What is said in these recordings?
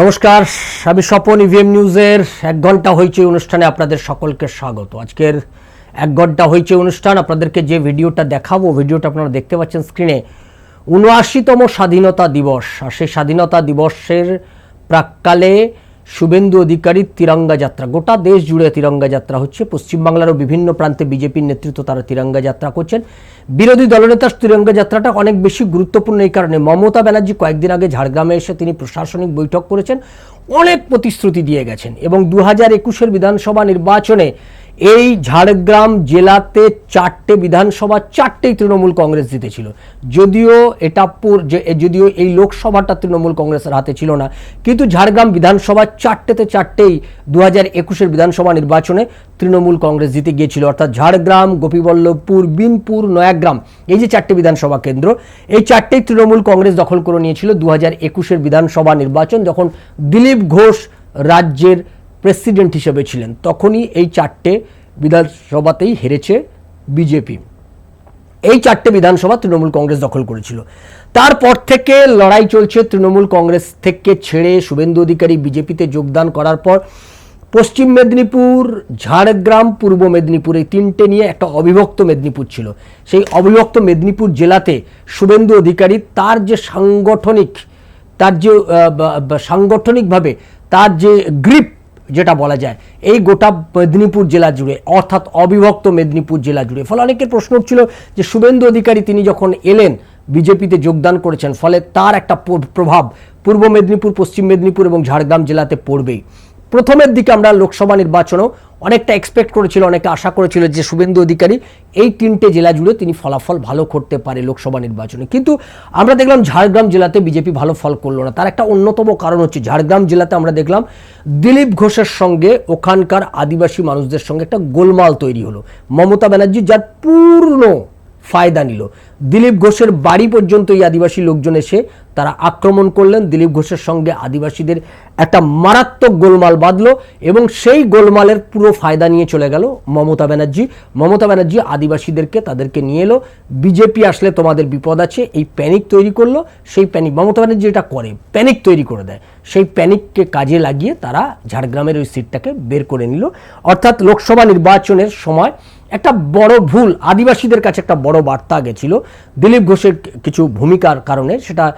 নমস্কার, আমি স্বপন ইভিএম নিউজের এক ঘণ্টা হয়েছে অনুষ্ঠানে আপনাদের সকলকে স্বাগত। আজকের এক ঘণ্টা হয়েছে অনুষ্ঠান, আপনাদেরকে যে ভিডিওটা দেখাবো, ভিডিওটা আপনারা দেখতে পাচ্ছেন স্ক্রিনে উনআশিতম স্বাধীনতা দিবস, আর সেই স্বাধীনতা দিবসের প্রাককালে শুভেন্দু অধিকারীর তিরঙ্গা যাত্রা। গোটা দেশ জুড়ে তিরঙ্গা যাত্রা হচ্ছে। পশ্চিমবাংলারও বিভিন্ন প্রান্তে বিজেপির নেতৃত্ব তারা তিরঙ্গা যাত্রা করছেন। বিরোধী দলনেতার তিরঙ্গা যাত্রাটা অনেক বেশি গুরুত্বপূর্ণ এই কারণে মমতা ব্যানার্জি কয়েকদিন আগে ঝাড়গ্রামে এসে তিনি প্রশাসনিক বৈঠক করেছেন। অনেক প্রতিশ্রুতি দিয়ে গেছেন এবং দু হাজার একুশের বিধানসভা নির্বাচনে এই ঝাড়গ্রাম জেলাতে চারটে বিধানসভা, চারটেই তৃণমূল কংগ্রেস জিতেছিল। যদিও এটা যদিও এই লোকসভাটা তৃণমূল কংগ্রেসের হাতে ছিল না, কিন্তু ঝাড়গ্রাম বিধানসভা চারটেতে চারটেই দু হাজার একুশের বিধানসভা নির্বাচনে তৃণমূল কংগ্রেস জিতে গিয়েছিল। অর্থাৎ ঝাড়গ্রাম, গোপীবল্লভপুর, বিনপুর, নয়াগ্রাম, এই যে চারটে বিধানসভা কেন্দ্র, এই চারটেই তৃণমূল কংগ্রেস দখল করে নিয়েছিল দু হাজার একুশের বিধানসভা নির্বাচন, যখন দিলীপ ঘোষ রাজ্যের প্রেসিডেন্ট হিসেবে ছিলেন। তখনই এই চারটে বিধানসভাতেই হেরেছে বিজেপি। এই চারটে বিধানসভা তৃণমূল কংগ্রেস দখল করেছিল। তারপর থেকে লড়াই চলছে তৃণমূল কংগ্রেস থেকে ছেড়ে শুভেন্দু অধিকারী বিজেপিতে যোগদান করার পর পশ্চিম মেদিনীপুর, ঝাড়গ্রাম, পূর্ব মেদিনীপুর এই তিনটে নিয়ে একটা অবিভক্ত মেদিনীপুর ছিল। সেই অবিভক্ত মেদিনীপুর জেলাতে শুভেন্দু অধিকারী তার যে সাংগঠনিক, তার যে সাংগঠনিকভাবে তার যে গ্রিপ যেটা বলা যায়, এই গোটা মেদিনীপুর জেলা জুড়ে, অর্থাৎ অবিভক্ত মেদিনীপুর জেলা জুড়ে। ফলে অনেকের প্রশ্ন উঠছিল যে শুভেন্দু অধিকারী তিনি যখন এলেন, বিজেপিতে যোগদান করেছেন, ফলে তার একটা প্রভাব পূর্ব মেদিনীপুর, পশ্চিম মেদিনীপুর এবং ঝাড়গ্রাম জেলাতে পড়বেই। প্রথমের দিকে আমরা লোকসভা নির্বাচনেও অনেকটা এক্সপেক্ট করেছিল অনেকে আশা করেছিল যে শুভেন্দু অধিকারী এই তিনটে জেলা জুড়ে তিনি ফলাফল ভালো করতে পারে লোকসভা নির্বাচনে। কিন্তু আমরা দেখলাম ঝাড়গ্রাম জেলাতে বিজেপি ভালো ফল করল না। তার একটা অন্যতম কারণ হচ্ছে ঝাড়গ্রাম জেলাতে আমরা দেখলাম দিলীপ ঘোষের সঙ্গে ওখানকার আদিবাসী মানুষদের সঙ্গে একটা গোলমাল তৈরি হলো। মমতা ব্যানার্জি যার পূর্ণ ফায়দা নিল। দিলীপ ঘোষের বাড়ি পর্যন্ত এই আদিবাসী লোকজন এসে তারা আক্রমণ করলেন। দিলীপ ঘোষের সঙ্গে আদিবাসীদের একটা মারাত্মক গোলমাল বাঁধলো এবং সেই গোলমালের পুরো ফায়দা নিয়ে চলে গেল মমতা ব্যানার্জি। মমতা ব্যানার্জি আদিবাসীদেরকে তাদেরকে নিয়ে এলো। বিজেপি আসলে তোমাদের বিপদ আছে, এই প্যানিক তৈরি করল। সেই প্যানিক মমতা ব্যানার্জি এটা করে প্যানিক তৈরি করে দেয়। সেই প্যানিককে কাজে লাগিয়ে তারা ঝাড়গ্রামের ওই সিটটাকে বের করে নিল। অর্থাৎ লোকসভা নির্বাচনের সময় একটা বড় ভুল, আদিবাসীদের কাছে একটা বড় বার্তা গেছিল। দিলীপ ঘোষের কিছু ভূমিকার কারণে, সেটা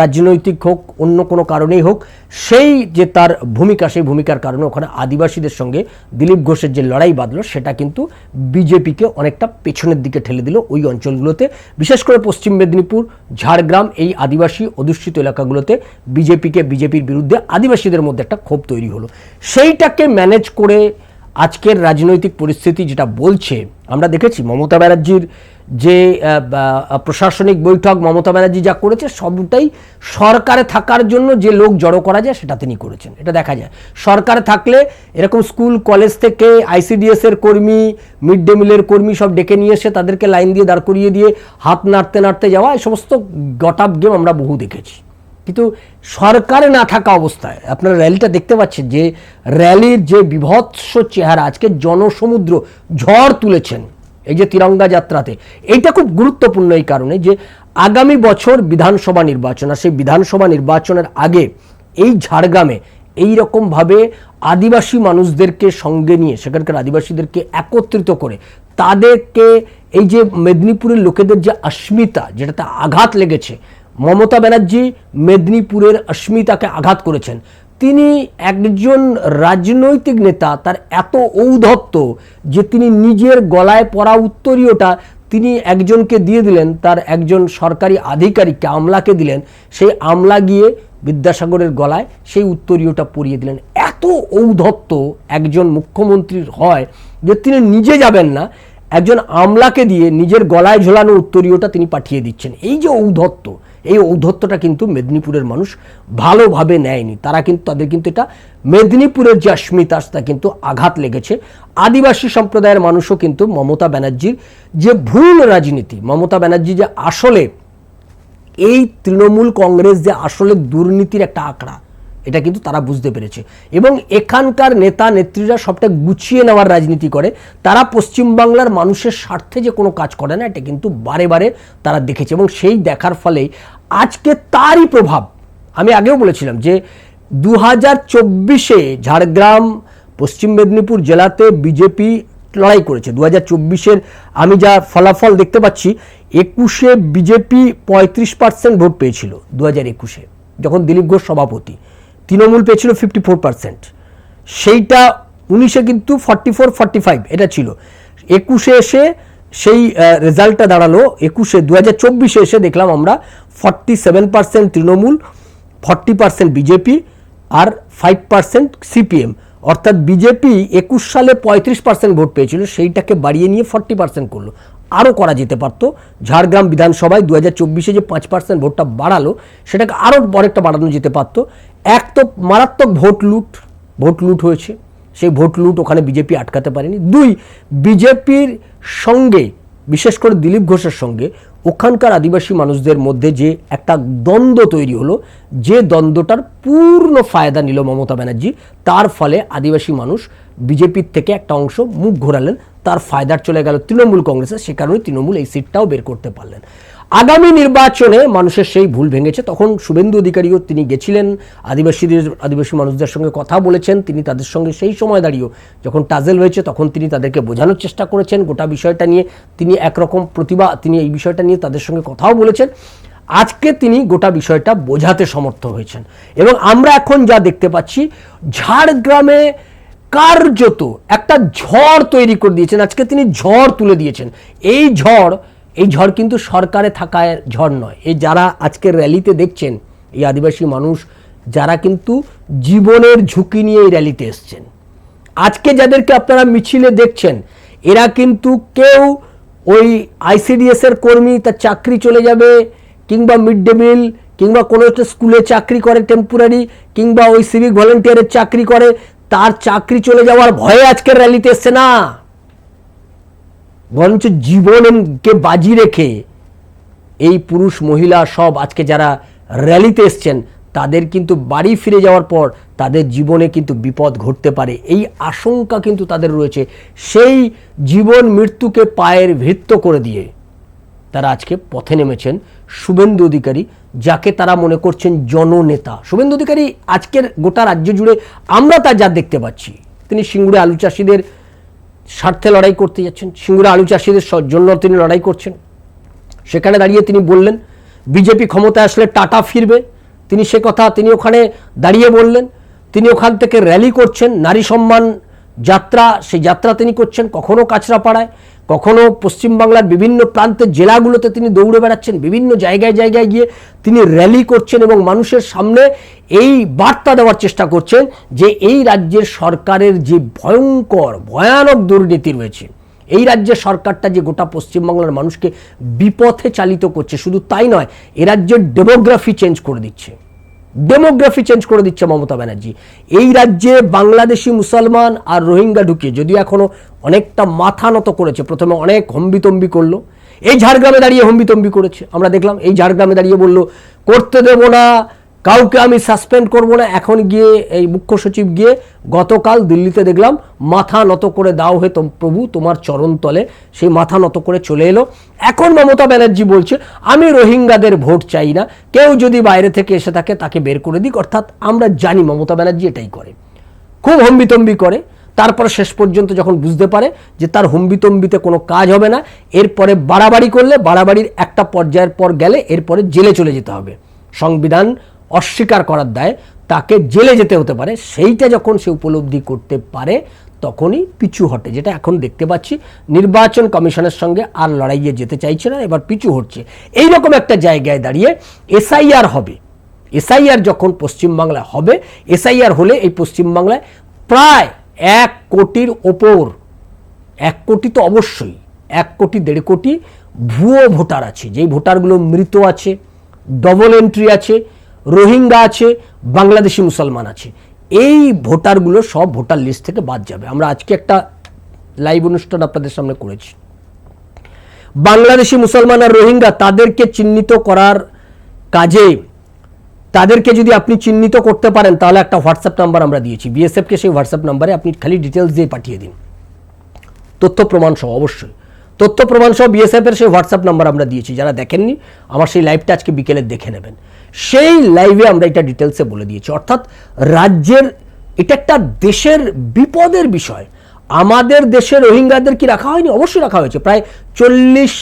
রাজনৈতিক হোক, অন্য কোনো কারণেই হোক, সেই যে তার ভূমিকা, সেই ভূমিকার কারণে ওখানে আদিবাসীদের সঙ্গে দিলীপ ঘোষের যে লড়াই বাঁধলো, সেটা কিন্তু বিজেপিকে অনেকটা পেছনের দিকে ঠেলে দিল ওই অঞ্চলগুলোতে। বিশেষ করে পশ্চিম মেদিনীপুর, ঝাড়গ্রাম, এই আদিবাসী অধ্যুষিত এলাকাগুলোতে বিজেপিকে, বিজেপির বিরুদ্ধে আদিবাসীদের মধ্যে একটা ক্ষোভ তৈরি হলো। সেইটাকে ম্যানেজ করে আজকের রাজনৈতিক পরিস্থিতি যেটা বলছে, আমরা দেখেছি মমতা ব্যানার্জির যে প্রশাসনিক বৈঠক, মমতা ব্যানার্জি যা করেছে সবটাই সরকারে থাকার জন্য যে লোক জড়ো করা যায় সেটা তিনি করেছেন। এটা দেখা যায়। সরকারে থাকলে এরকম স্কুল, কলেজ থেকে আইসিডিএস এর কর্মী, মিড ডে মিলের কর্মী সব ডেকে নিয়ে এসে তাদেরকে লাইন দিয়ে দাঁড় করিয়ে দিয়ে হাত নাড়তে নাড়তে যাওয়া, এই সমস্ত গটাপ গেম আমরা বহু দেখেছি। কিন্তু সরকারে না থাকা অবস্থায় আপনারা র্যালিটা দেখতে পাচ্ছেন যে র্যালির যে বিভৎস চেহারা, আজকে জনসমুদ্র ঝড় তুলেছেন এই যে তিরঙ্গা যাত্রাতে, এইটা খুব গুরুত্বপূর্ণ এই কারণে যে আগামী বছর বিধানসভা নির্বাচন আর সেই বিধানসভা নির্বাচনের আগে এই ঝাড়গ্রামে এই রকমভাবে আদিবাসী মানুষদেরকে সঙ্গে নিয়ে, সেখানকার আদিবাসীদেরকে একত্রিত করে, তাদেরকে এই যে মেদিনীপুরের লোকেদের যে অস্মিতা, যেটাতে আঘাত লেগেছে মমতা ব্যানার্জি মেদিনীপুরের অস্মিতাকে আঘাত করেছেন। তিনি একজন রাজনৈতিক নেতা, তার এত ঔদ্ধত্য যে তিনি নিজের গলায় পরা উত্তরীয়টা তিনি একজনকে দিয়ে দিলেন, তার একজন সরকারি আধিকারিককে আমলাকে দিলেন। সেই আমলা গিয়ে বিদ্যাসাগরের গলায় সেই উত্তরীয়টা পরিয়ে দিলেন। এত ঔদ্ধত্য একজন মুখ্যমন্ত্রীর হয় যে তিনি নিজে যাবেন না, একজন আমলাকে দিয়ে নিজের গলায় ঝোলানো উত্তরীয়টা তিনি পাঠিয়ে দিচ্ছেন। এই যে ঔদ্ধত্য এই ঔদ্ধত্যটা কিন্তু মেদিনীপুরের মানুষ ভালোভাবে নেয়নি। তারা কিন্তু, তাদের কিন্তু এটা মেদিনীপুরের যে অস্মিতা তা কিন্তু আঘাত লেগেছে। আদিবাসী সম্প্রদায়ের মানুষও কিন্তু মমতা ব্যানার্জির যে ভুল রাজনীতি, মমতা ব্যানার্জি যে আসলে এই তৃণমূল কংগ্রেস যে আসলে দুর্নীতির একটা আঁকড়া, এটা কিন্তু তারা বুঝতে পেরেছে। এবং এখানকার নেতা, নেত্রীরা সবটা গুছিয়ে নেওয়ার রাজনীতি করে। তারা পশ্চিমবাংলার মানুষের স্বার্থে যে কোনো কাজ করে না, এটা কিন্তু বারে বারে তারা দেখেছে। এবং সেই দেখার ফলেই আজকে তারই প্রভাব। আমি আগেও বলেছিলাম যে দু হাজার চব্বিশে ঝাড়গ্রাম, পশ্চিম মেদিনীপুর জেলাতে বিজেপি লড়াই করেছে। দু হাজার চব্বিশের আমি যা ফলাফল দেখতে পাচ্ছি, একুশে বিজেপি পঁয়ত্রিশ পার্সেন্ট ভোট পেয়েছিল দু হাজার একুশে, যখন দিলীপ ঘোষ সভাপতি। তৃণমূল পেয়েছিল ফিফটি ফোর পার্সেন্ট। সেইটা উনিশে কিন্তু ফর্টি ফোর, ফর্টি ফাইভ, এটা ছিল। একুশে এসে সেই রেজাল্টটা দাঁড়াল একুশে দু হাজার চব্বিশে এসে দেখলাম আমরা forty seven percent Trinamool forty percent BJP আর ফাইভ পার্সেন্ট সিপিএম অর্থাৎ বিজেপি একুশ সালে পঁয়ত্রিশ পার্সেন্ট ভোট পেয়েছিল, সেইটাকে বাড়িয়ে নিয়ে ফর্টি পার্সেন্ট করল। আরও করা যেতে পারতো। ঝাড়গ্রাম বিধানসভায় দু হাজার চব্বিশে যে পাঁচ পার্সেন্ট ভোটটা বাড়ালো, সেটাকে আরও অনেকটা বাড়ানো যেতে পারতো। এক তো মারাত্মক ভোট লুট ভোট লুট হয়েছে। সেই ভোট লুট ওখানে বিজেপি আটকাতে পারেনি। দুই বিজেপির সঙ্গে, বিশেষ করে দিলীপ ঘোষের সঙ্গে, ওখানকার আদিবাসী মানুষদের মধ্যে যে একটা দ্বন্দ্ব তৈরি হলো, যে দ্বন্দ্বটার পূর্ণ ফায়দা নিল মমতা ব্যানার্জি, তার ফলে আদিবাসী মানুষ বিজেপির থেকে একটা অংশ মুখ ঘোরালেন, তার ফায়দার চলে গেল তৃণমূল কংগ্রেসে, সে কারণে তৃণমূল এই সিটটাও বের করতে পারলেন। আগামী নির্বাচনে মানুষের সেই ভুল ভেঙেছে। তখন শুভেন্দু অধিকারীও তিনি গেছিলেন, আদিবাসীদের, আদিবাসী মানুষদের সঙ্গে কথা বলেছেন, তিনি তাদের সঙ্গে সেই সময় দাঁড়িয়েও যখন টাজেল হয়েছে, তখন তিনি তাদেরকে বোঝানোর চেষ্টা করেছেন। গোটা বিষয়টা নিয়ে তিনি একরকম প্রতিভা, তিনি এই বিষয়টা নিয়ে তাদের সঙ্গে কথাও বলেছেন। আজকে তিনি গোটা বিষয়টা বোঝাতে সমর্থ হয়েছেন। এবং আমরা এখন যা দেখতে পাচ্ছি, ঝাড়গ্রামে কার্যত একটা ঝড় তৈরি করে দিয়েছেন। আজকে তিনি ঝড় তুলে দিয়েছেন। এই ঝড় এই ঝড় কিন্তু সরকারে থাকায় ঝড় নয়। এই যারা আজকের র্যালিতে দেখছেন, এই আদিবাসী মানুষ, যারা কিন্তু জীবনের ঝুঁকি নিয়ে এই র্যালিতে এসছেন। আজকে যাদেরকে আপনারা মিছিলে দেখছেন, এরা কিন্তু কেউ ওই আইসিডিএস এর কর্মী, তার চাকরি চলে যাবে, কিংবা মিড ডে মিল কিংবা কোনো একটা স্কুলে চাকরি করে টেম্পোরারি কিংবা ওই সিভিক ভলেন্টিয়ারের চাকরি করে, তার চাকরি চলে যাওয়ার ভয়ে আজকের র্যালিতে এসছে না। বরঞ্চ জীবনকে বাজি রেখে এই পুরুষ মহিলা সব আজকে যারা র্যালিতে এসছেন, তাদের কিন্তু বাড়ি ফিরে যাওয়ার পর তাদের জীবনে কিন্তু বিপদ ঘটতে পারে। এই আশঙ্কা কিন্তু তাদের রয়েছে। সেই জীবন মৃত্যুকে পায়ের ভৃত্য করে দিয়ে তারা আজকে পথে নেমেছেন শুভেন্দু অধিকারী, যাকে তারা মনে করছেন জননেতা। শুভেন্দু অধিকারী, আজকের গোটা রাজ্য জুড়ে আমরা তা যা দেখতে পাচ্ছি। তিনি সিঙ্গুরে আলু চাষিদের স্বার্থে লড়াই করতে যাচ্ছেন। সিঙ্গুরে আলু চাষিদের জন্য তিনি লড়াই করছেন। সেখানে দাঁড়িয়ে তিনি বললেন, বিজেপি ক্ষমতায় আসলে টাটা ফিরবে। তিনি সে কথা তিনি ওখানে দাঁড়িয়ে বললেন। তিনি ওখান থেকে র্যালি করছেন। নারী সম্মান যাত্রা, সেই যাত্রা তিনি করছেন কখনো কাছড়াপাড়ায় কখনো পশ্চিমবাংলার বিভিন্ন প্রান্তের জেলাগুলোতে তিনি দৌড়ে বেড়াচ্ছেন, বিভিন্ন জায়গায় জায়গায় গিয়ে তিনি র্যালি করছেন এবং মানুষের সামনে এই বার্তা দেওয়ার চেষ্টা করছেন যে এই রাজ্যের সরকারের যে ভয়ঙ্কর, ভয়ানক দুর্নীতি রয়েছে, এই রাজ্যের সরকারটা যে গোটা পশ্চিমবাংলার মানুষকে বিপথে চালিত করছে, শুধু তাই নয়, এ রাজ্যের ডেমোগ্রাফি চেঞ্জ করে দিচ্ছে। ডেমোগ্রাফি চেঞ্জ করে দিচ্ছে মমতা ব্যানার্জি। এই রাজ্যে বাংলাদেশি মুসলমান আর রোহিঙ্গা ঢুকিয়ে যদি এখনও অনেকটা মাথা নত করেছে, প্রথমে অনেক হম্বিতম্বি করল। এই ঝাড়গ্রামে দাঁড়িয়ে হম্বিতম্বি করেছে। আমরা দেখলাম এই ঝাড়গ্রামে দাঁড়িয়ে বলল, করতে দেবো না কাউকে আমি সাসপেন্ড করব না। এখন গিয়ে এই মুখ্য সচিব গিয়ে গতকাল দিল্লিতে দেখলাম, মাথা নত করে দাও হে প্রভু, তোমার চরণ তলে। সেই মাথা নত করে চলে এলো। এখন মমতা ব্যানার্জি বলছে, আমি রোহিঙ্গাদের ভোট চাই না। কেউ যদি বাইরে থেকে এসে থাকে, তাকে বের করে দিক। অর্থাৎ আমরা জানি মমতা ব্যানার্জি এটাই করে। খুব হম্বিতম্বি করে। তারপর শেষ পর্যন্ত যখন বুঝতে পারে যে তার হম্বিতম্বিতে কোনো কাজ হবে না, এরপরে বাড়াবাড়ি করলে, বাড়াবাড়ির একটা পর্যায়ের পর গেলে, এরপরে জেলে চলে যেতে হবে। সংবিধান অস্বীকার করার দায় তাকে জেলে যেতে হতে পারে। সেইটা যখন সে উপলব্ধি করতে পারে, তখনই পিছু হটে। যেটা এখন দেখতে পাচ্ছি, নির্বাচন কমিশনের সঙ্গে আর লড়াইয়ে যেতে চাইছে না, এবার পিছু হটছে। এইরকম একটা জায়গায় দাঁড়িয়ে এসআইআর হবে। এসআইআর যখন পশ্চিমবাংলায় হবে, এসআইআর হলে এই পশ্চিমবাংলায় প্রায় এক কোটির ওপর, এক কোটি তো অবশ্যই, এক কোটি, দেড় কোটি ভুয়ো ভোটার আছে। যেই ভোটারগুলো মৃত আছে, ডবল এন্ট্রি আছে রোহিঙ্গা আছে, বাংলাদেশি মুসলমান আছে। এই ভোটারগুলো সব ভোটার লিস্ট থেকে বাদ যাবে। আমরা আজকে একটা লাইভ অনুষ্ঠান আপনাদের সামনে করেছি। বাংলাদেশি মুসলমান আর রোহিঙ্গা তাদেরকে চিহ্নিত করার কাজে, তাদেরকে যদি আপনি চিহ্নিত করতে পারেন, তাহলে একটা হোয়াটসঅ্যাপ নাম্বার আমরা দিয়েছি। বিএসএফকে সেই হোয়াটসঅ্যাপ নাম্বারে আপনি খালি ডিটেলস দিয়ে পাঠিয়ে দিন। তথ্য প্রমাণ সহ, অবশ্যই। তথ্য প্রমাণ সহ বিএসএফ এর সেই হোয়াটসঅ্যাপ নাম্বার আমরা দিয়েছি, যারা দেখেননি, আমার সেই লাইভটা আজকে বিকেলে দেখে নেবেন। সেই লাইভে আমরা এটা ডিটেলসে বলে দিয়েছি। অর্থাৎ রাজ্যের, এটা একটা দেশের বিপদের বিষয়। আমাদের দেশে রোহিঙ্গাদের কি রাখা হয়নি? অবশ্যই রাখা হয়েছে। প্রায় চল্লিশ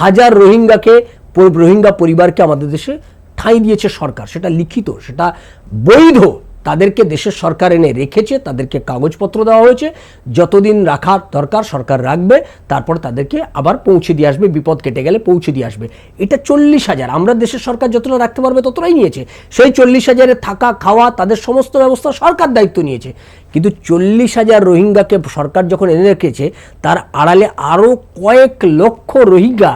হাজার রোহিঙ্গাকে, রোহিঙ্গা পরিবারকে আমাদের দেশে ঠাঁই দিয়েছে সরকার। সেটা লিখিত, সেটা বৈধ। তাদেরকে দেশের সরকার এনে রেখেছে, তাদেরকে কাগজপত্র দেওয়া হয়েছে। যতদিন রাখার দরকার, সরকার রাখবে, তারপর তাদেরকে আবার পৌঁছে দিয়ে আসবে, বিপদ কেটে গেলে পৌঁছে দিয়ে আসবে। এটা চল্লিশ হাজার, আমরা দেশের সরকার যতটা রাখতে পারবে ততটাই নিয়েছে। সেই চল্লিশ হাজারে থাকা, খাওয়া, তাদের সমস্ত ব্যবস্থা সরকার দায়িত্ব নিয়েছে। কিন্তু চল্লিশ হাজার রোহিঙ্গাকে সরকার যখন এনে রেখেছে, তার আড়ালে আরও কয়েক লক্ষ রোহিঙ্গা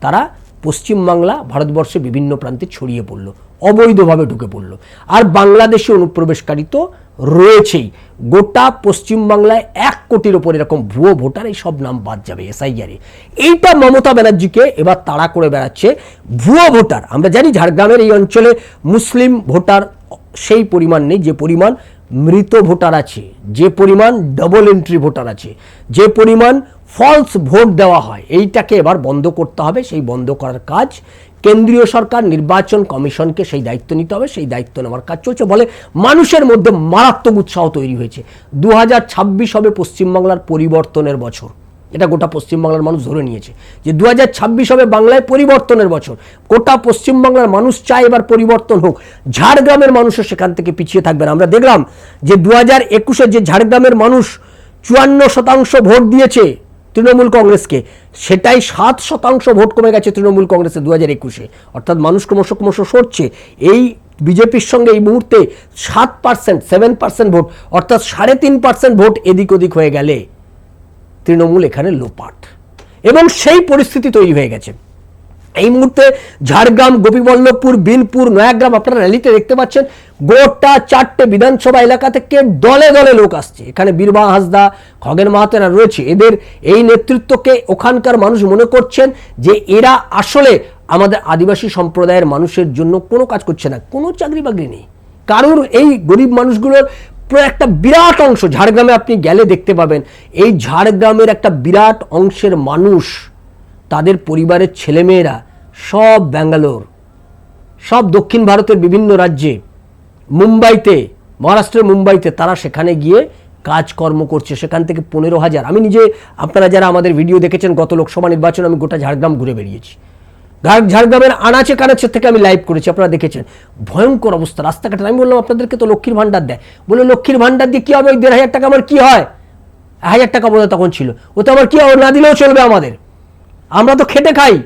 তারা পশ্চিমবাংলা ভারতবর্ষে বিভিন্ন প্রান্তে ছড়িয়ে পড়ল। অবৈধভাবে ঢুকে পড়ল। আর বাংলাদেশে অনুপ্রবেশকারী তো রয়েছেই। গোটা পশ্চিমবাংলায় এক কোটির ওপর এরকম ভুয়ো ভোটার, এই সব নাম বাদ যাবে এসআইআরে এইটা মমতা ব্যানার্জিকে এবার তাড়া করে বেড়াচ্ছে ভুয়ো ভোটার। আমরা জানি ঝাড়গ্রামের এই অঞ্চলে মুসলিম ভোটার সেই পরিমাণ নেই, যে পরিমাণ মৃত ভোটার আছে, যে পরিমাণ ডবল এন্ট্রি ভোটার আছে, যে পরিমাণ ফলস ভোট দেওয়া হয়। এইটাকে এবার বন্ধ করতে হবে। সেই বন্ধ করার কাজ কেন্দ্রীয় সরকার, নির্বাচন কমিশনকে সেই দায়িত্ব নিতে হবে, সেই দায়িত্ব নেওয়ার কাজ চলছে। বলে মানুষের মধ্যে মারাত্মক উৎসাহ তৈরি হয়েছে। দু হবে পশ্চিমবাংলার পরিবর্তনের বছর। এটা গোটা পশ্চিমবাংলার মানুষ ধরে নিয়েছে যে দু হবে বাংলায় পরিবর্তনের বছর। গোটা পশ্চিমবাংলার মানুষ চায় এবার পরিবর্তন হোক। ঝাড়গ্রামের মানুষও সেখান থেকে পিছিয়ে থাকবে না। আমরা দেখলাম যে দু হাজার একুশে যে ঝাড়গ্রামের মানুষ চুয়ান্ন শতাংশ ভোট দিয়েছে তৃণমূল কংগ্রেসকে সেটাই সাত শতাংশ ভোট কমে গেছে তৃণমূল কংগ্রেসে দু হাজার একুশে। অর্থাৎ মানুষ ক্রমশ ক্রমশ সরছে। এই বিজেপির সঙ্গে এই মুহূর্তে সাত পার্সেন্ট সেভেন পার্সেন্ট ভোট, অর্থাৎ সাড়ে তিন পার্সেন্ট ভোট এদিক ওদিক হয়ে গেলে তৃণমূল এখানে লোপাট। এবং সেই পরিস্থিতি তৈরি হয়ে গেছে। এই মুহূর্তে ঝাড়গ্রাম, গোপীবল্লভপুর বিনপুর নয়াগ্রাম, আপনারা র্যালিতে দেখতে পাচ্ছেন। গোটা চারটে বিধানসভা এলাকা থেকে দলে দলে লোক আসছে। এখানে বীরবা হাসদা, খগেন মাহাতেরা রয়েছে। এদের এই নেতৃত্বকে ওখানকার মানুষ মনে করছেন যে এরা আসলে আমাদের আদিবাসী সম্প্রদায়ের মানুষের জন্য কোনো কাজ করছে না, কোনো চাকরি বাকরি নেই। কারোর এই গরিব মানুষগুলোর একটা বিরাট অংশ, ঝাড়গ্রামে আপনি গেলে দেখতে পাবেন, এই ঝাড়গ্রামের একটা বিরাট অংশের মানুষ, তাদের পরিবারের ছেলেমেয়েরা সব ব্যাঙ্গালোর, সব দক্ষিণ ভারতের বিভিন্ন রাজ্যে মুম্বাইতে মহারাষ্ট্রের মুম্বাইতে তারা সেখানে গিয়ে কাজকর্ম করছে। সেখান থেকে পনেরো হাজার। আমি নিজে, আপনারা যারা আমাদের ভিডিও দেখেছেন, গত লোকসভা নির্বাচন আমি গোটা ঝাড়গ্রাম ঘুরে বেরিয়েছি ঝাড়গ্রামের আনাচে কানাচের থেকে আমি লাইভ করেছি, আপনারা দেখেছেন। ভয়ঙ্কর অবস্থা, রাস্তাঘাটে। আমি বললাম, আপনাদেরকে তো লক্ষ্মীর ভাণ্ডার দেয়। বলে লক্ষ্মীর ভাণ্ডার দিয়ে কী হবে? ওই দেড় হাজার টাকা আমার কী হয়? হাজার টাকা বোধহয় তখন ছিল। ওতে আমার কী হবে? না দিলেও চলবে আমাদের। আমরা তো খেটে খাই।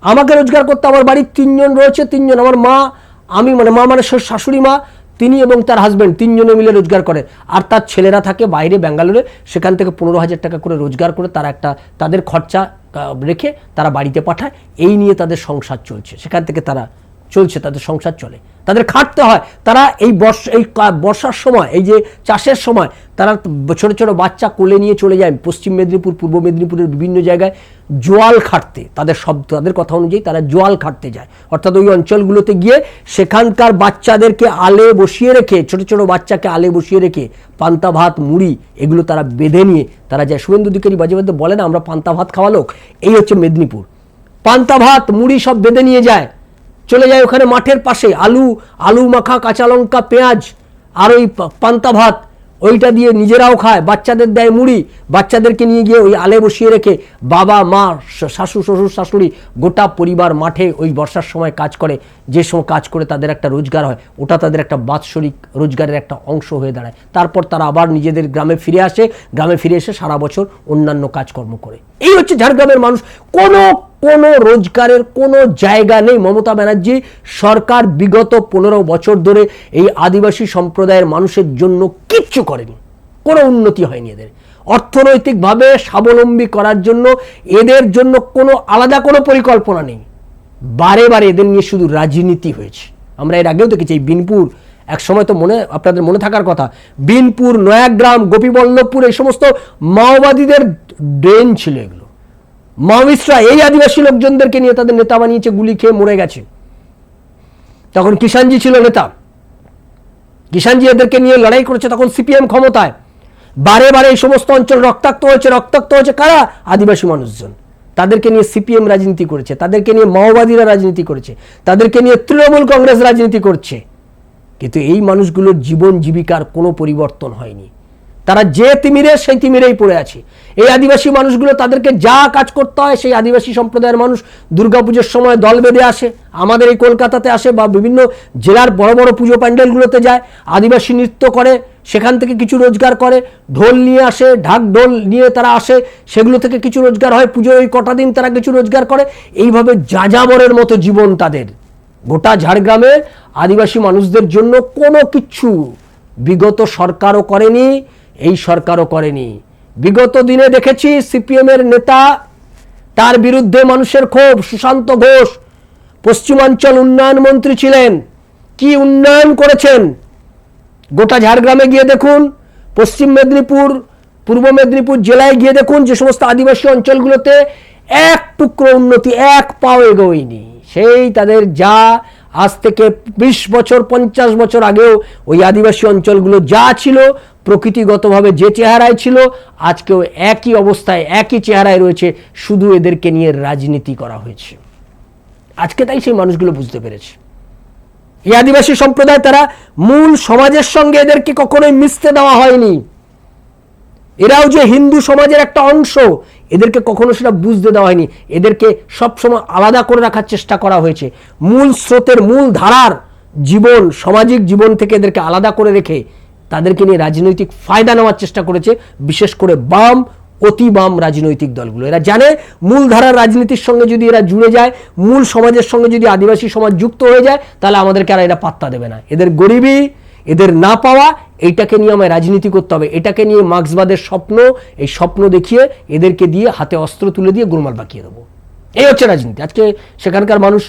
আমাকে রোজগার করতে আমার বাড়ির তিনজন রয়েছে, তিনজন। আমার মা, আমি মানে মা মানে শাশুড়ি মা। তিনি এবং তার হাজব্যান্ড তিনজনে মিলে রোজগার করে। আর তার ছেলেরা থাকে বাইরে ব্যাঙ্গালোরে, সেখান থেকে পনেরো হাজার টাকা করে রোজগার করে তারা একটা, তাদের খরচা রেখে তারা বাড়িতে পাঠায়। এই নিয়ে তাদের সংসার চলছে। সেখান থেকে তারা চলছে, তাদের সংসার চলে। তাদের খাটতে হয়। তারা এই বর্ষ, এই বর্ষার সময়, এই যে চাষের সময়, তারা ছোটো ছোটো বাচ্চা কোলে নিয়ে চলে যায় পশ্চিম মেদিনীপুর, পূর্ব মেদিনীপুরের বিভিন্ন জায়গায়। জোয়াল খাটতে, তাদের সব তাদের কথা অনুযায়ী তারা জোয়াল খাটতে যায়। অর্থাৎ ওই অঞ্চলগুলোতে গিয়ে সেখানকার বাচ্চাদেরকে আলে বসিয়ে রেখে, ছোট ছোট বাচ্চাকে আলে বসিয়ে রেখে পান্তা ভাত, মুড়ি এগুলো তারা বেঁধে নিয়ে তারা যায়। শুভেন্দু অধিকারী বাজে বাজে বলে না আমরা পান্তা ভাত খাওয়া লোক। এই হচ্ছে মেদিনীপুর। পান্তা ভাত, মুড়ি সব বেঁধে নিয়ে যায়। চলে যায় ওখানে মাঠের পাশে, আলু আলু মাখা, কাঁচা লঙ্কা, পেঁয়াজ, আর ওই পান্তা ভাত। ওইটা দিয়ে নিজেরাও খায়, বাচ্চাদের দেয় মুড়ি, বাচ্চাদেরকে নিয়ে গিয়ে ওই আলে বসিয়ে রেখে বাবা, মা শাশু, শ্বশুর, শাশুড়ি গোটা পরিবার মাঠে ওই বর্ষার সময় কাজ করে, যে সময় কাজ করে তাদের একটা রোজগার হয়, ওটা তাদের একটা বাৎসরিক রোজগারের একটা অংশ হয়ে দাঁড়ায়। তারপর তারা আবার নিজেদের গ্রামে ফিরে আসে, গ্রামে ফিরে এসে সারা বছর অন্যান্য কাজকর্ম করে। এই হচ্ছে ঝাড়গ্রামের মানুষ। কোনো কোনো রোজগারের কোনো জায়গা নেই। মমতা ব্যানার্জি সরকার বিগত পনেরো বছর ধরে এই আদিবাসী সম্প্রদায়ের মানুষের জন্য কিচ্ছু করেনি। কোনো উন্নতি হয়নি এদের। অর্থনৈতিকভাবে স্বাবলম্বী করার জন্য এদের জন্য কোনো আলাদা কোনো পরিকল্পনা নেই। বারে বারে এদের নিয়ে শুধু রাজনীতি হয়েছে। আমরা এর আগেও দেখেছি এই বিনপুর, এক সময় তো মনে, আপনাদের মনে থাকার কথা, বিনপুর, নয়াগ্রাম, গোপীবল্লভপুর, এই সমস্ত মাওবাদীদের ড্রেন ছিল এগুলো। মাওয়িস্টরা এই আদিবাসী লোকজনদেরকে নিয়ে তাদের নেতা বানিয়েছে, গুলি খেয়ে মরে গেছে। তখন কিষানজি ছিল নেতা। কিষানজি এদেরকে নিয়ে লড়াই করেছে, তখন সিপিএম ক্ষমতায়। বারে বারে এই সমস্ত অঞ্চল রক্তাক্ত হয়েছে রক্তাক্ত হয়েছে কারা? আদিবাসী মানুষজন। তাদেরকে নিয়ে সিপিএম রাজনীতি করেছে, তাদেরকে নিয়ে মাওবাদীরা রাজনীতি করেছে, তাদেরকে নিয়ে তৃণমূল কংগ্রেস রাজনীতি করছে। কিন্তু এই মানুষগুলোর জীবন জীবিকার কোনো পরিবর্তন হয়নি। তারা যে তিমিরে, সেই তিমিরেই পড়ে আছে। এই আদিবাসী মানুষগুলো তাদেরকে যা কাজ করতে হয়, সেই আদিবাসী সম্প্রদায়ের মানুষ দুর্গাপুজোর সময় দল বেঁধে আসে। আমাদের এই কলকাতাতে আসে বা বিভিন্ন জেলার বড় বড় পুজো প্যান্ডেলগুলোতে যায়। আদিবাসী নৃত্য করে, সেখান থেকে কিছু রোজগার করে, ঢোল নিয়ে আসে, ঢাক ঢোল নিয়ে তারা আসে, সেগুলো থেকে কিছু রোজগার হয়। পুজোর ওই কটা দিন তারা কিছু রোজগার করে। এইভাবে যাযাবরের মতো জীবন তাদের। গোটা ঝাড়গ্রামে আদিবাসী মানুষদের জন্য কোনো কিচ্ছু বিগত সরকারও করেনি। এই সরকারও করেনি। বিগত দিনে দেখেছি সিপিএম এর নেতা, তার বিরুদ্ধে মানুষের ক্ষোভ, সুশান্ত ঘোষ, পশ্চিমাঞ্চল উন্নয়ন মন্ত্রী ছিলেন। কি উন্নয়ন করেছেন? গোটা ঝাড়গ্রামে গিয়ে দেখুন, পশ্চিম মেদিনীপুর, পূর্ব মেদিনীপুর জেলায় গিয়ে দেখুন যে সমস্ত আদিবাসী অঞ্চলগুলোতে এক টুকরো উন্নতি, এক পাও এগোয়নি। সেই তাদের যা আজ থেকে বিশ বছর, পঞ্চাশ বছর আগেও ওই আদিবাসী অঞ্চলগুলো যা ছিল, প্রকৃতিগতভাবে যে চেহারায় ছিল, আজকেও একই অবস্থায়, একই চেহারায় রয়েছে। শুধু এদেরকে নিয়ে রাজনীতি করা হয়েছে। আজকে তাই সেই মানুষগুলো বুঝতে পেরেছে। এই আদিবাসী সম্প্রদায় তারা মূল সমাজের সঙ্গে এদেরকে কখনোই মিশতে দেওয়া হয়নি। এরাও যে হিন্দু সমাজের একটা অংশ এদেরকে কখনো সেটা বুঝতে দেওয়া হয়নি। এদেরকে সবসময় আলাদা করে রাখার চেষ্টা করা হয়েছে। মূল স্রোতের মূল ধারার জীবন, সামাজিক জীবন থেকে এদেরকে আলাদা করে রেখে তাদেরকে নিয়ে রাজনৈতিক ফায়দা নেওয়ার চেষ্টা করেছে, বিশেষ করে বাম, অতি বাম রাজনৈতিক দলগুলো। এরা জানে মূল ধারার রাজনীতির সঙ্গে যদি এরা জুড়ে যায়, মূল সমাজের সঙ্গে যদি আদিবাসী সমাজ যুক্ত হয়ে যায়, তাহলে আমাদেরকে আর এরা পাত্তা দেবে না। এদের গরিবী, এদের না পাওয়া এইটাকে নিয়ে আমায় রাজনীতি করতে হবে। এটাকে নিয়ে মার্ক্সবাদের স্বপ্ন, এই স্বপ্ন দেখিয়ে এদেরকে দিয়ে হাতে অস্ত্র তুলে দিয়ে গোলমাল বাকিয়ে দেবো। এই হচ্ছে রাজনীতি। আজকে সেখানকার মানুষ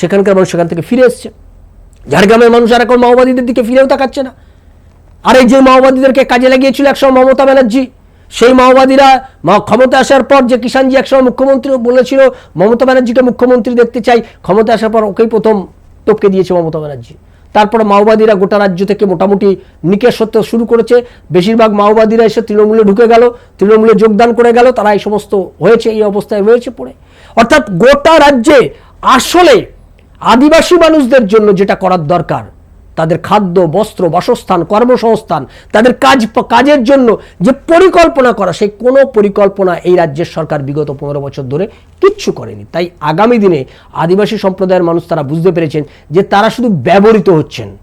সেখানকার মানুষ সেখান থেকে ফিরে এসছে। ঝাড়গ্রামের মানুষ আর এখন মাওবাদীদের দিকে ফিরেও তাকাচ্ছে না। আর এই যে মাওবাদীদেরকে কাজে লাগিয়েছিল একসময় মমতা ব্যানার্জি, সেই মাওবাদীরা ক্ষমতা আসার পর যে কিষাণজি একসময় মুখ্যমন্ত্রী বলেছিল, মমতা ব্যানার্জিকে মুখ্যমন্ত্রী দেখতে চাই। ক্ষমতা আসার পর ওকেই প্রথম টপকে দিয়েছে মমতা ব্যানার্জি। তারপরে মাওবাদীরা গোটা রাজ্য থেকে মোটামুটি নিকেশ সত্য শুরু করেছে। বেশিরভাগ মাওবাদীরা এসে তৃণমূলে ঢুকে গেল, তৃণমূলে যোগদান করে গেল, তারা এই সমস্ত হয়েছে, এই অবস্থায় রয়েছে পড়ে। অর্থাৎ গোটা রাজ্যে আসলে আদিবাসী মানুষদের জন্য যেটা করার দরকার তাদের খাদ্য, বস্ত্র, বাসস্থান, কর্মসংস্থান, তাদের কাজ কাজের জন্য যে পরিকল্পনা করা, সেই কোনো পরিকল্পনা এই রাজ্যের সরকার বিগত পনেরো বছর ধরে কিচ্ছু করেনি। তাই আগামী দিনে আদিবাসী সম্প্রদায়ের মানুষ তারা বুঝতে পেরেছেন যে তারা শুধু ব্যবহৃত হচ্ছেন।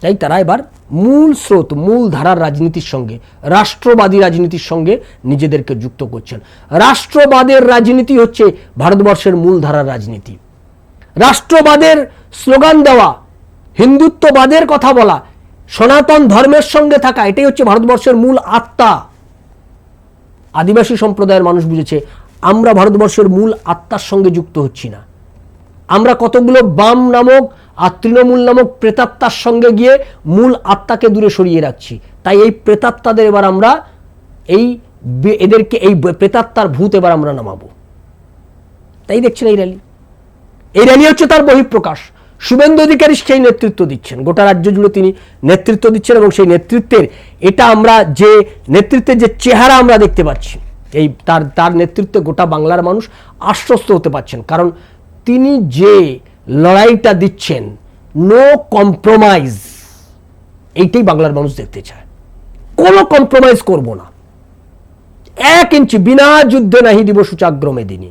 তাই তারা এবার মূল স্রোত, মূল ধারার রাজনীতির সঙ্গে, রাষ্ট্রবাদী রাজনীতির সঙ্গে নিজেদেরকে যুক্ত করছেন। রাষ্ট্রবাদের রাজনীতি হচ্ছে ভারতবর্ষের মূল ধারার রাজনীতি। রাষ্ট্রবাদের স্লোগান দেওয়া হিন্দুত্ববাদের কথা বলা, সনাতন ধর্মের সঙ্গে থাকা, এটাই হচ্ছে ভারতবর্ষের মূল আত্মা। আদিবাসী সম্প্রদায়ের মানুষ বুঝেছে, আমরা ভারতবর্ষের মূল আত্মার সঙ্গে যুক্ত হচ্ছি না। আমরা কতগুলো বাম নামক আর তৃণমূল নামক প্রেতাত্মার সঙ্গে গিয়ে মূল আত্মাকে দূরে সরিয়ে রাখছি। তাই এই প্রেতাত্মাদের এবার আমরা এই এদেরকে এই প্রেতাত্মার ভূত এবার আমরা নামাবো। তাই দেখছেন এই র্যালি। এই র্যালি হচ্ছে তার বহিঃপ্রকাশ। শুভেন্দু অধিকারী সেই নেতৃত্ব দিচ্ছেন। গোটা রাজ্য জুড়ে তিনি নেতৃত্ব দিচ্ছেন এবং সেই নেতৃত্বের এটা আমরা যে নেতৃত্বের যে চেহারা আমরা দেখতে পাচ্ছি, এই তার তার নেতৃত্বে গোটা বাংলার মানুষ আশ্বস্ত হতে পারছেন। কারণ তিনি যে লড়াইটা দিচ্ছেন নো কম্প্রোমাইজ এইটাই বাংলার মানুষ দেখতে চায়। কোনো কম্প্রোমাইজ করব না। এক ইঞ্চি, বিনা যুদ্ধে নাহি দিব সূচাগ্রমে দিনী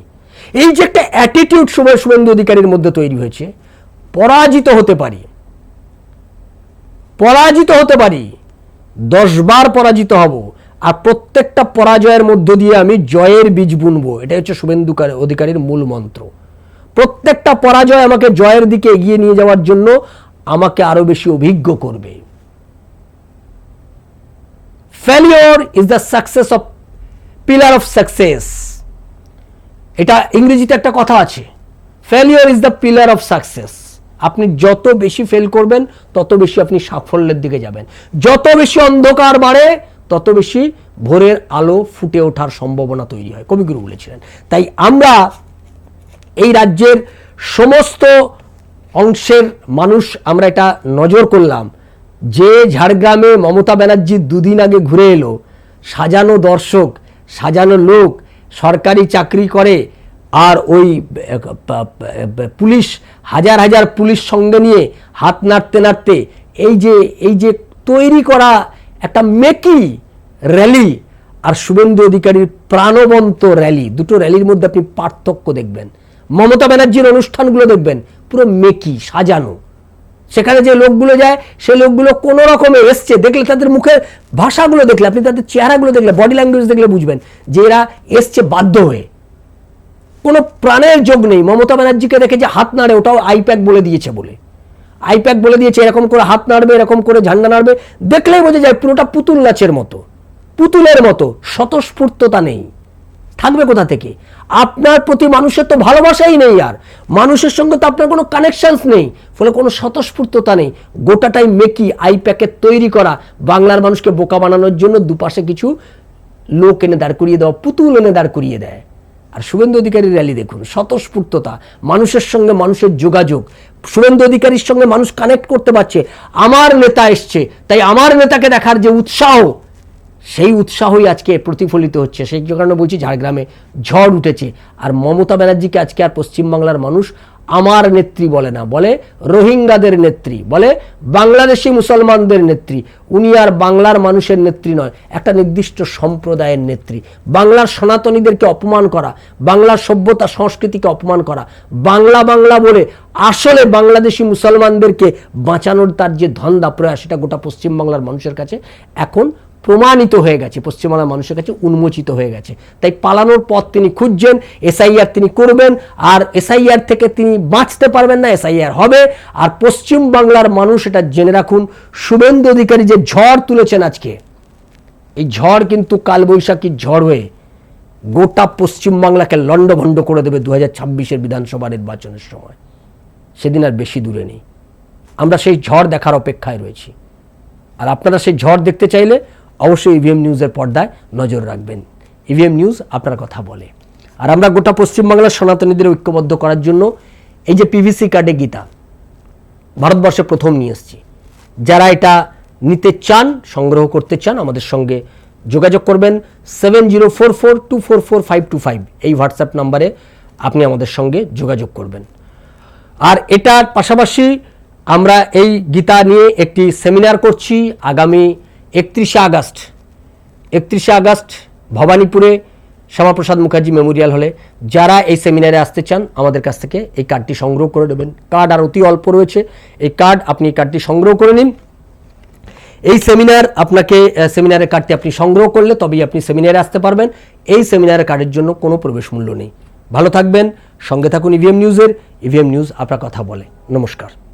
এই যে একটা অ্যাটিটিউড শুভেন্দু অধিকারীর মধ্যে তৈরি হয়েছে পরাজিত হতে পারি। পরাজিত হতে পারি। দশবার পরাজিত হব। আর প্রত্যেকটা পরাজয়ের মধ্য দিয়ে আমি জয়ের বীজ বুনবো। এটা হচ্ছে শুভেন্দু অধিকারীর মূল মন্ত্র। প্রত্যেকটা পরাজয় আমাকে জয়ের দিকে এগিয়ে নিয়ে যাওয়ার জন্য আমাকে আরও বেশি অভিজ্ঞ করবে। Failure is the success of pillar of success এটা ইংরেজিতে একটা কথা আছে। Failure is the pillar of success আপনি যত বেশি ফেল করবেন, তত বেশি আপনি সাফল্যের দিকে যাবেন। যত বেশি অন্ধকার বাড়ে, তত বেশি ভোরের আলো ফুটে ওঠার সম্ভাবনা তৈরি হয়, কবিগুরু বলেছিলেন। তাই আমরা এই রাজ্যের সমস্ত অংশের মানুষ আমরা এটা নজর করলাম। যে ঝাড়গ্রামে মমতা ব্যানার্জি দুদিন আগে ঘুরে এলো, সাজানো দর্শক, সাজানো লোক, সরকারি চাকরি করে আর ওই পুলিশ, হাজার হাজার পুলিশ সঙ্গে নিয়ে হাত নাড়তে নাড়তে এই যে এই যে তৈরি করা একটা মেকি র্যালি আর শুভেন্দু অধিকারীর প্রাণবন্ত র্যালি, দুটো র্যালির মধ্যে আপনি পার্থক্য দেখবেন। মমতা ব্যানার্জির অনুষ্ঠানগুলো দেখবেন, পুরো মেকি, সাজানো। সেখানে যে লোকগুলো যায়, সে লোকগুলো কোনো রকমে এসছে, দেখলে তাদের মুখের ভাষাগুলো দেখলে, আপনি তাদের চেহারাগুলো দেখলে বডি ল্যাঙ্গুয়েজ দেখলে বুঝবেন যে এরা এসছে বাধ্য হয়ে। কোনো প্রাণের যোগ নেই। মমতা ব্যানার্জিকে দেখে যে হাত নাড়ে, ওটাও আইপ্যাক বলে দিয়েছে বলে। আইপ্যাক বলে দিয়েছে, এরকম করে হাত নাড়বে, এরকম করে ঝান্ডা নাড়বে, দেখলেই বোঝা যায় পুরোটা পুতুল নাচের মতো। পুতুলের মতো, স্বতঃস্ফূর্ততা নেই। থাকবে কোথা থেকে? আপনার প্রতি মানুষের তো ভালোবাসাই নেই আর। মানুষের সঙ্গে তো আপনার কোনো কানেকশনস নেই। ফলে কোনো স্বতঃস্ফূর্ততা নেই। গোটাটাই মেকি আইপ্যাকের তৈরি করা। বাংলার মানুষকে বোকা বানানোর জন্য দুপাশে কিছু লোক এনে দাঁড় করিয়ে দেওয়া, পুতুল এনে দাঁড় করিয়ে দেয়। আর শুভেন্দু অধিকারী র্যালি দেখুন, স্বতঃস্ফূর্ততা, মানুষের সঙ্গে মানুষের যোগাযোগ, শুভেন্দু অধিকারীর সঙ্গে মানুষ কানেক্ট করতে পারছে, আমার নেতা এসছে, তাই আমার নেতাকে দেখার যে উৎসাহ, সেই উৎসাহই আজকে প্রতিফলিত হচ্ছে। সেই কারণে বলছি, ঝাড়গ্রামে ঝড় উঠেছে, আর মমতা ব্যানার্জিকে আজকে আর পশ্চিমবাংলার মানুষ আমার নেত্রী বলে না, বলে রোহিঙ্গাদের নেত্রী, বলে বাংলাদেশি মুসলমানদের নেত্রী। উনি আর বাংলার মানুষের নেত্রী নয়, একটা নির্দিষ্ট সম্প্রদায়ের নেত্রী। বাংলার সনাতনীদেরকে অপমান করা, বাংলার সভ্যতা সংস্কৃতিকে অপমান করা, বাংলা বাংলা বলে আসলে বাংলাদেশি মুসলমানদেরকে বাঁচানোর তার যে ধন্দা প্রয়াস, সেটা গোটা পশ্চিমবাংলার মানুষের কাছে এখন প্রমাণিত হয়ে গেছে, পশ্চিমবাংলার মানুষের কাছে উন্মোচিত হয়ে গেছে। তাই পালানোর পথ তিনি খুঁজছেন, এসআইআর তিনি করবেন, আর এসআইআর থেকে তিনি বাঁচতে পারবেন না, এসআইআর হবে। আর পশ্চিম বাংলার মানুষ এটা জেনে রাখুন, শুভেন্দু অধিকারী যে ঝড় তুলেছেন আজকে, এই ঝড় কিন্তু কালবৈশাখীর ঝড় হয়ে গোটা পশ্চিমবাংলাকে লণ্ডভণ্ড করে দেবে দু হাজার ছাব্বিশের বিধানসভা নির্বাচনের সময়। সেদিন আর বেশি দূরে নেই। আমরা সেই ঝড় দেখার অপেক্ষায় রয়েছি। আর আপনারা সেই ঝড় দেখতে চাইলে অবশ্যই ইভিএম নিউজের পর্দায় নজর রাখবেন। ইভিএম নিউজ আপনার কথা বলে। আর আমরা গোটা পশ্চিমবাংলার সনাতনীদের ঐক্যবদ্ধ করার জন্য এই যে পিভিসি কার্ডে গীতা, ভারতবর্ষে প্রথম নিয়ে এসেছি। যারা এটা নিতে চান, সংগ্রহ করতে চান, আমাদের সঙ্গে যোগাযোগ করবেন seven zero four four two four four five two five এই হোয়াটসঅ্যাপ নাম্বারে আপনি আমাদের সঙ্গে যোগাযোগ করবেন। আর এটার পাশাপাশি আমরা এই গীতা নিয়ে একটি সেমিনার করছি। আগামী একত্রিশে আগস্ট একত্রিশে আগস্ট ভবানীপুরে শ্যামাপ্রসাদ মুখার্জি মেমোরিয়াল হলে। যারা এই সেমিনারে আসতে চান, আমাদের কাছ থেকে এই কার্ডটি সংগ্রহ করে নেবেন। কার্ড আর অতি অল্প রয়েছে। এই কার্ড, আপনি এই কার্ডটি সংগ্রহ করে নিন। এই সেমিনার আপনাকে সেমিনারের কার্ডটি আপনি সংগ্রহ করলে তবেই আপনি সেমিনারে আসতে পারবেন। এই সেমিনারের কার্ডের জন্য কোনো প্রবেশ মূল্য নেই। ভালো থাকবেন। সঙ্গে থাকুন ইভিএম নিউজের ইভিএম নিউজ আপনার কথা বলে। নমস্কার।